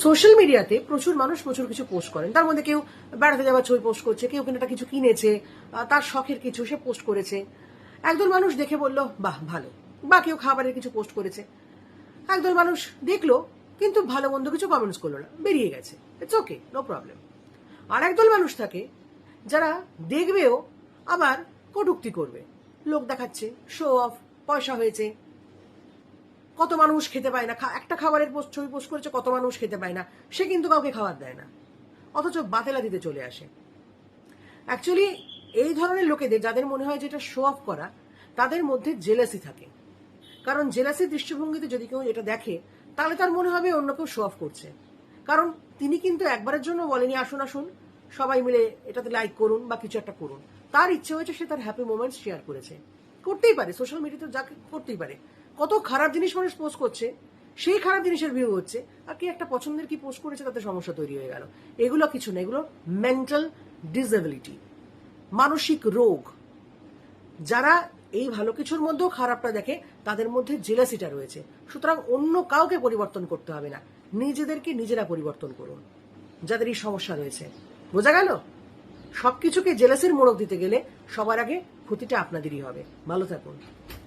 Social মিডিয়াতে প্রচুর মানুষ প্রচুর কিছু পোস্ট করেন। তার মধ্যে কেউ বেড়াতে যাওয়ার ছবি পোস্ট করছে, কেউ কিনা কিছু কিনেছে তার শখের কিছু সে পোস্ট করেছে। একদল মানুষ দেখে বলল, বাহ, ভালো। বা কেউ খাবারের কিছু পোস্ট করেছে। একদল মানুষ দেখল, কিন্তু ভালো মন্দ কিছু কমেন্টস করল না, বেরিয়ে গেছে। ইটস ওকে নো প্রবলেম আর একদল মানুষ থাকে, যারা দেখবেও আবার কটুক্তি করবে। লোক দেখাচ্ছে শো অফ পয়সা হয়েছে। কত মানুষ খেতে পায় না একটা খাবারের পোস্ট, ছবি পোস্ট করেছে, কত মানুষ খেতে পায় না। সে কিন্তু কাউকে খাবার দেয় না। অথচ বাতেলা দিতে চলে আসে। অ্যাকচুয়ালি এই ধরনের লোকেদের, যাদের মনে হয় যেটা শো অফ করা, তাদের মধ্যে জেলাসি থাকে। কারণ জেলাসির দৃষ্টিভঙ্গিতে যদি কেউ এটা দেখে, তাহলে তার মনে হবে অন্য কেউ শো অফ করছে। কারণ তিনি কিন্তু একবারের জন্য বলেনি, আসুন আসুন, সবাই মিলে এটাতে লাইক করুন বা কিছু একটা করুন। তার ইচ্ছে হয়েছে সে তার হ্যাপি মোমেন্টস শেয়ার করেছে। করতেই পারে সোশ্যাল মিডিয়াতে যা করতেই পারে। কত খারাপ জিনিস মানুষ পোস্ট করছে, সেই খারাপ জিনিসের ভিউ হচ্ছে, আর কি একটা পছন্দের কি পোস্ট করেছে তাতে সমস্যা তৈরি হয়ে গেল। এগুলো কিছু না, এগুলো মেন্টাল ডিসএবিলিটি মানসিক রোগ। যারা এই ভালো কিছুর মধ্যেও খারাপটা দেখে, তাদের মধ্যে জেলাসিটা রয়েছে। সুতরাং অন্য কাউকে পরিবর্তন করতে হবে না। নিজেদেরকে নিজেরা পরিবর্তন করুন। যাদের এই সমস্যা রয়েছে। বোঝা গেল? সবকিছুকে জেলাসির মোড়ক দিতে গেলে সবার আগে ক্ষতিটা আপনাদেরই হবে। ভালো থাকুন।